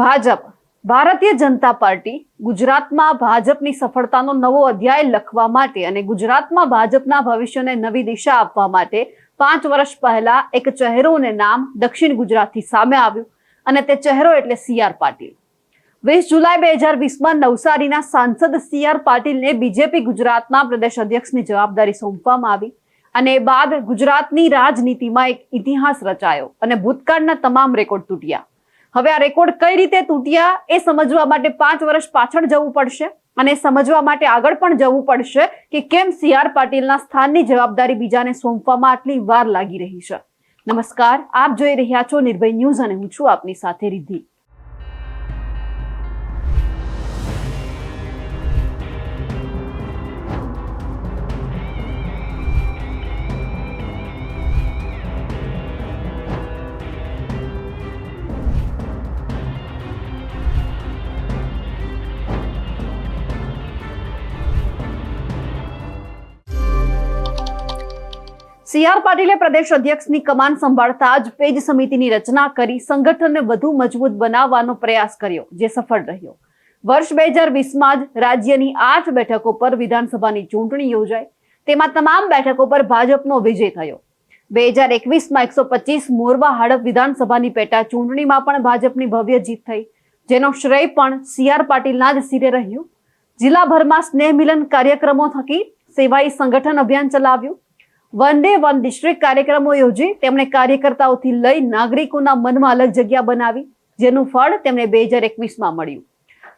Bhajap, Bharatiya Janata party ગુજરાતમાં ભાજપની સફળતાનો નવો અધ્યાય લખવા માટે અને ગુજરાતમાં ભાજપના ભવિષ્યને નવી દિશા આપવા માટે પાંચ વર્ષ પહેલા એક ચહેરો અને નામ દક્ષિણ ગુજરાતથી સામે આવ્યું અને તે ચહેરો એટલે સી આર પાટીલ. વીસ જુલાઈ બે હજાર વીસમાં નવસારીના સાંસદ સી આર પાટીલને બીજેપી ગુજરાતના પ્રદેશ અધ્યક્ષની જવાબદારી સોંપવામાં આવી અને બાદ ગુજરાતની રાજનીતિમાં એક ઇતિહાસ રચાયો અને ભૂતકાળના તમામ રેકોર્ડ તૂટ્યા. હવે આ રેકોર્ડ કઈ રીતે તૂટ્યા એ સમજવા માટે પાંચ વર્ષ પાછળ જવું પડશે અને સમજવા માટે આગળ પણ જવું પડશે કે કેમ સી આર પાટીલના સ્થાનની જવાબદારી બીજાને સોંપવામાં આટલી વાર લાગી રહી છે. નમસ્કાર, આપ જોઈ રહ્યા છો નિર્ભય ન્યૂઝ અને હું છું આપની સાથે રિદ્ધિ. સી આર પાટીલે પ્રદેશ અધ્યક્ષની કમાન સંભાળતા જ પેજ સમિતિની રચના કરી સંગઠનને વધુ મજબૂત બનાવવાનો પ્રયાસ કર્યો, જે સફળ રહ્યો. વર્ષ બે હજાર વીસમાં જ રાજ્યની આઠ બેઠકો પર વિધાનસભાની ચૂંટણી યોજાઈ. તેમાં તમામ બેઠકો પર ભાજપનો વિજય થયો. બે હજાર એકવીસમાં એકસો પચીસ મોરવા હડપ વિધાનસભાની પેટા ચૂંટણીમાં પણ ભાજપની ભવ્ય જીત થઈ. જેનો શ્રેય પણ સી આર પાટીલના જ સિરે રહ્યું. જિલ્લાભરમાં સ્નેહ મિલન કાર્યક્રમો થકી સેવાઈ સંગઠન અભિયાન ચલાવ્યું. વન ડે વન ડિસ્ટ્રિક્ટ કાર્યક્રમો યોજી તેમણે કાર્યકર્તાઓથી લઈ નાગરિકોના મનમાં અલગ જગ્યા બનાવી, જેનું ફળ તેમને બે હજાર એકવીસમાં મળ્યું.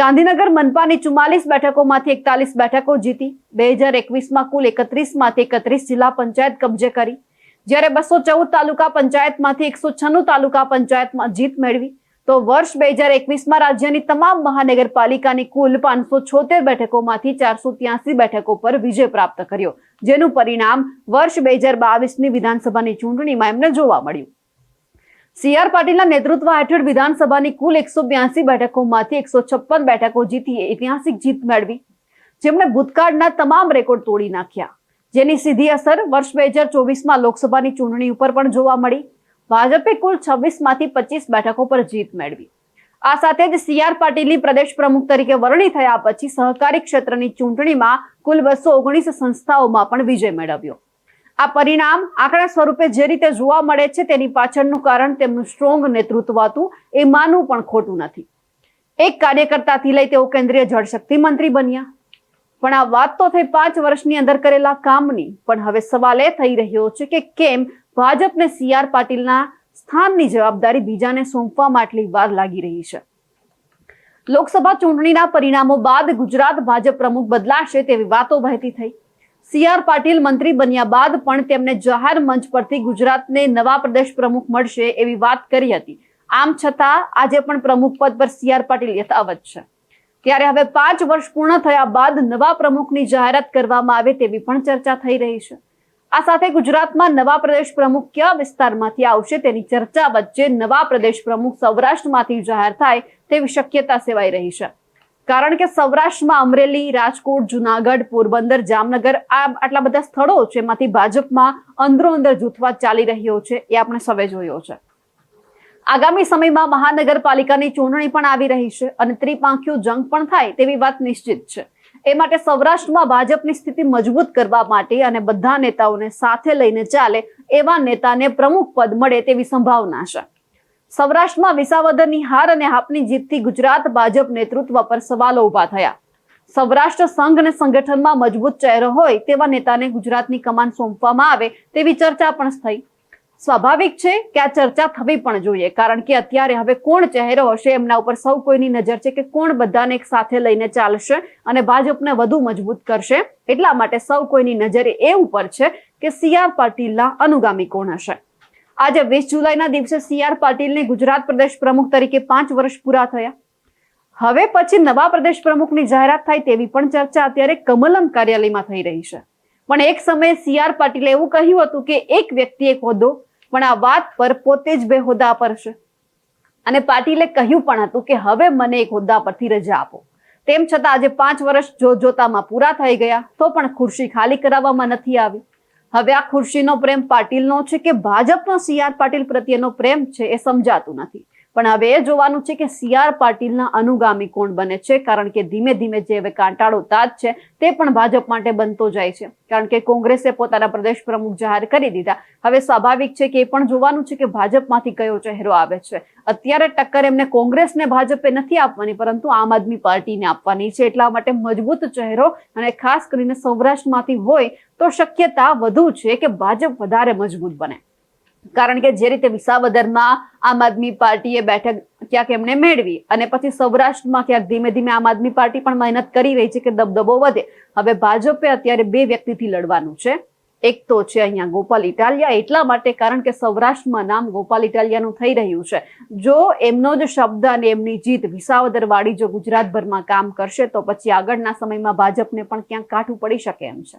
ગાંધીનગર મનપાની ચુમ્માલીસ બેઠકોમાંથી એકતાલીસ બેઠકો જીતી, બે હજાર એકવીસમાં કુલ એકત્રીસમાંથી એકત્રીસ જિલ્લા પંચાયત કબજે કરી. જ્યારે બસો ચૌદ તાલુકા પંચાયતમાંથી એકસો છન્નું તાલુકા પંચાયતમાં જીત મેળવી, તો વર્ષ બે હજાર એકવીસમાં રાજ્યની તમામ મહાનગરપાલિકાની કુલ પાંચસો છોતેર બેઠકોમાંથી ચારસો ત્યાસી બેઠકો પર વિજય પ્રાપ્ત કર્યો. જેનું પરિણામ વર્ષ બે હજાર બાવીસની વિધાનસભાની ચૂંટણીમાં એમને જોવા મળ્યું. સી આર પાટીલના નેતૃત્વ હેઠળ વિધાનસભાની કુલ એકસો બ્યાસી બેઠકોમાંથી એકસો છપ્પન બેઠકો જીતી ઐતિહાસિક જીત મેળવી. જેમણે ભૂતકાળના તમામ રેકોર્ડ તોડી નાખ્યા. જેની સીધી અસર વર્ષ બે હજાર ચોવીસમાં લોકસભાની ચૂંટણી ઉપર પણ જોવા મળી. ભાજપે કુલ છવ્વીસમાંથી પચીસ બેઠકો પર જીત મેળવી. આ સાથે જ સીઆર પાટીલની પ્રદેશ પ્રમુખ તરીકે વરણી થયા પછી સહકારી ક્ષેત્રની ચૂંટણીમાં કુલ બસો ઓગણીસ સંસ્થાઓમાં પણ વિજય મેળવ્યો. આ પરિણામ આંકડા સ્વરૂપે જે રીતે જોવા મળે છે તેની પાછળનું કારણ તેમનું સ્ટ્રોંગ નેતૃત્વ હતું એ માનવું પણ ખોટું નથી. એક કાર્યકર્તાથી લઈ તેઓ કેન્દ્રીય જળશક્તિ મંત્રી બન્યા. પણ આ વાત તો થઈ પાંચ વર્ષની અંદર કરેલા કામની. પણ હવે સવાલ એ થઈ રહ્યો છે કે કેમ ભાજપને સી આર પાટીલના સ્થાનની જવાબદારી બીજાને સોંપવામાં આટલી વાર લાગી રહી છે. લોકસભા ચૂંટણીના પરિણામો બાદ ગુજરાત ભાજપ પ્રમુખ બદલાશે તેવી વાતો વહેતી થઈ. સી પાટીલ મંત્રી બન્યા બાદ પણ તેમને જાહેર મંચ પરથી ગુજરાતને નવા પ્રદેશ પ્રમુખ મળશે એવી વાત કરી હતી. આમ છતાં આજે પણ પ્રમુખ પદ પર સી આર પાટીલ યથાવત છે. ત્યારે હવે પાંચ વર્ષ પૂર્ણ થયા બાદ નવા પ્રમુખની જાહેરાત કરવામાં આવે તેવી પણ ચર્ચા થઈ રહી છે. આ સાથે ગુજરાતમાં નવા પ્રદેશ પ્રમુખ કયા વિસ્તારમાંથી આવશે તેની ચર્ચા વચ્ચે નવા પ્રદેશ પ્રમુખ સૌરાષ્ટ્રમાંથી જાહેર થાય તેવી શક્યતા સેવાઈ રહી છે. કારણ કે સૌરાષ્ટ્રમાં અમરેલી, રાજકોટ, જુનાગઢ, પોરબંદર, જામનગર આ આટલા બધા સ્થળો છે, એમાંથી ભાજપમાં અંદરો અંદર જૂથવાદ ચાલી રહ્યો છે એ આપણે સવે જોયો છે. આગામી સમયમાં મહાનગરપાલિકાની ચૂંટણી પણ આવી રહી છે અને ત્રિપાંખ્યો જંગ પણ થાય તેવી વાત નિશ્ચિત છે. એ માટે સૌરાષ્ટ્રમાં ભાજપની સ્થિતિ મજબૂત કરવા માટે અને બધા નેતાઓને સાથે લઈને ચાલે એવા નેતાને પ્રમુખ પદ મળે તેવી સંભાવના છે. સૌરાષ્ટ્રમાં વિસાવદરની હાર અને હાપની જીતથી ગુજરાત ભાજપ નેતૃત્વ પર સવાલો ઊભા થયા. સૌરાષ્ટ્ર સંઘ અને સંગઠનમાં મજબૂત ચહેરો હોય તેવા નેતાને ગુજરાતની કમાન સોંપવામાં આવે તેવી ચર્ચા પણ થઈ. સ્વાભાવિક છે કે આ ચર્ચા થવી પણ જોઈએ, કારણ કે અત્યારે હવે કોણ ચહેરો હશે એમના ઉપર સૌ કોઈની નજર છે કે કોણ બધાને એક સાથે લઈને ચાલશે અને ભાજપને વધુ મજબૂત કરશે. એટલા માટે સૌ કોઈની નજર એ ઉપર છે કે સી આર પાટીલના અનુગામી કોણ હશે. આજે વીસ જુલાઈના દિવસે સી આર પાટીલને ગુજરાત પ્રદેશ પ્રમુખ તરીકે પાંચ વર્ષ પૂરા થયા. હવે પછી નવા પ્રદેશ પ્રમુખની જાહેરાત થાય તેવી પણ ચર્ચા અત્યારે કમલમ કાર્યાલયમાં થઈ રહી છે. પણ એક સમયે સી આર પાટીલે એવું કહ્યું હતું કે એક વ્યક્તિ એક હોદ્દો, પણ આ વાત પર પોતે જ બે હોદ્દા પર છે. અને પાટીલે કહ્યું પણ હતું કે હવે મને એક હોદ્દા પરથી રજા આપો. તેમ છતાં આજે પાંચ વર્ષ જો જોતામાં પૂરા થઈ ગયા, તો પણ ખુરશી ખાલી કરાવવામાં નથી આવી. હવે આ ખુરશીનો પ્રેમ પાટીલનો છે કે ભાજપનો સી આર પાટીલ પ્રત્યેનો પ્રેમ છે એ સમજાતું નથી. પણ હવે એ જોવાનું છે કે સી આર પાટીલના અનુગામી કોણ બને છે, કારણ કે ધીમે ધીમે જે હવે કાંટાળો તાજ છે, તે પણ ભાજપ માટે બનતો જાય છે. કારણ કે કોંગ્રેસે પોતાના પ્રદેશ પ્રમુખ જાહેર કરી દીધા. હવે સ્વાભાવિક છે કે એ પણ જોવાનું છે કે ભાજપમાંથી કયો ચહેરો આવે છે. અત્યારે ટક્કર એમને કોંગ્રેસને ભાજપે નથી આપવાની, પરંતુ આમ આદમી પાર્ટીને આપવાની છે. એટલા માટે મજબૂત ચહેરો અને ખાસ કરીને સૌરાષ્ટ્રમાંથી હોય તો શક્યતા વધુ છે કે ભાજપ વધારે મજબૂત બને. કારણ કે જે રીતે વિસાવદરમાં આમ આદમી પાર્ટીએ બેઠક ક્યાંક એમને મેળવી અને પછી સૌરાષ્ટ્રમાં ક્યાંક ધીમે ધીમે આમ આદમી પાર્ટી પણ મહેનત કરી રહી છે કે દબદબો વધે, હવે ભાજપે અત્યારે બે વ્યક્તિથી લડવાનું છે. એક તો છે અહીંયા ગોપાલ ઇટાલિયા, એટલા માટે કારણ કે સૌરાષ્ટ્રમાં નામ ગોપાલ ઇટાલિયાનું થઈ રહ્યું છે. જો એમનો જ શબ્દ અને એમની જીત વિસાવદર વાળી જો ગુજરાતભરમાં કામ કરશે, તો પછી આગળના સમયમાં ભાજપને પણ ક્યાંક કાઠું પડી શકે એમ છે.